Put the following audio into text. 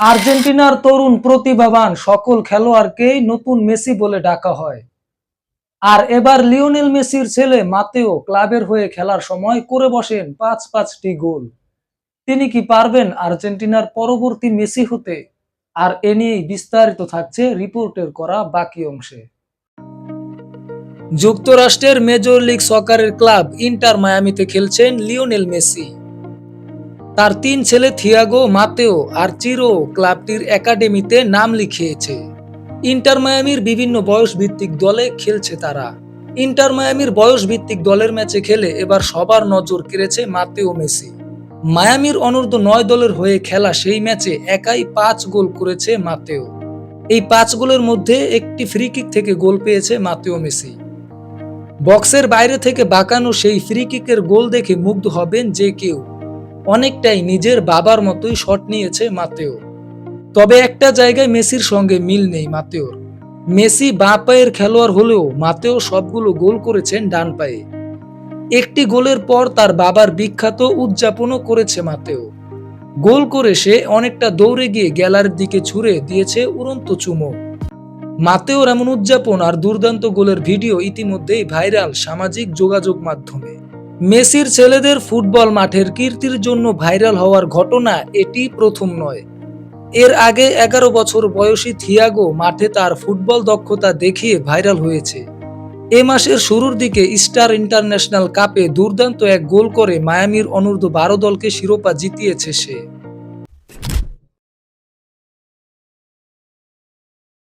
আর্জেন্টিনার তরুণ প্রতিভাবান সকল খেলোয়াড়কেই নতুন মেসি বলে ডাকা হয়। আর এবার লিওনেল মেসির ছেলে মাতেও ক্লাবের হয়ে খেলার সময় করে বসেন পাঁচ পাঁচটি গোল। তিনি কি পারবেন আর্জেন্টিনার পরবর্তী মেসি হতে? আর এ নিয়েই বিস্তারিত থাকছে রিপোর্টের করা বাকি অংশে। যুক্তরাষ্ট্রের মেজর লিগ সকারের ক্লাব ইন্টার মায়ামিতে খেলছেন লিওনেল মেসি। তার তিন ছেলে থিয়াগো, মাতেও আর চিরো ক্লাবটির একাডেমিতে নাম লিখিয়েছে। ইন্টার মায়ামির বিভিন্ন বয়স ভিত্তিক দলে খেলছে তারা। ইন্টার মায়ামির বয়স ভিত্তিক দলের ম্যাচে খেলে এবার সবার নজর কেড়েছে মাতেও মেসি। মায়ামির অনূর্ধ্ব নয় দলের হয়ে খেলা সেই ম্যাচে একাই পাঁচ গোল করেছে মাতেও। এই পাঁচ গোলের মধ্যে একটি ফ্রি কিক থেকে গোল পেয়েছে মাতেও মেসি। বক্সের বাইরে থেকে বাঁকানো সেই ফ্রি কিকের গোল দেখে মুগ্ধ হবেন যে কেউ। অনেকটাই নিজের বাবার মতোই শট নিয়েছে মাতেও। তবে একটা জায়গায় মেসির সঙ্গে মিল নেই মাতেওর। মেসি বাঁ পায়ের খেলোয়াড় হলেও মাতেও সবগুলো গোল করেছেন ডান পায়ে। একটি গোলের পর তার বাবার বিখ্যাত উদযাপনও করেছে মাতেও। গোল করে সে অনেকটা দৌড়ে গিয়ে গ্যালারির দিকে ছুড়ে দিয়েছে উড়ন্ত চুমো। মাতেওর এমন উদযাপন আর দুর্দান্ত গোলের ভিডিও ইতিমধ্যেই ভাইরাল সামাজিক যোগাযোগ মাধ্যমে। মেসির ছেলেদের ফুটবল মাঠের কীর্তির জন্য ভাইরাল হওয়ার ঘটনা এটি প্রথম নয়। এর আগে এগারো বছর বয়সী থিয়াগো মাঠে তার ফুটবল দক্ষতা দেখিয়ে ভাইরাল হয়েছে। এ মাসের শুরুর দিকে স্টার ইন্টারন্যাশনাল কাপে দুর্দান্ত এক গোল করে মায়ামির অনূর্ধ্ব বারো দলকে শিরোপা জিতিয়েছে সে।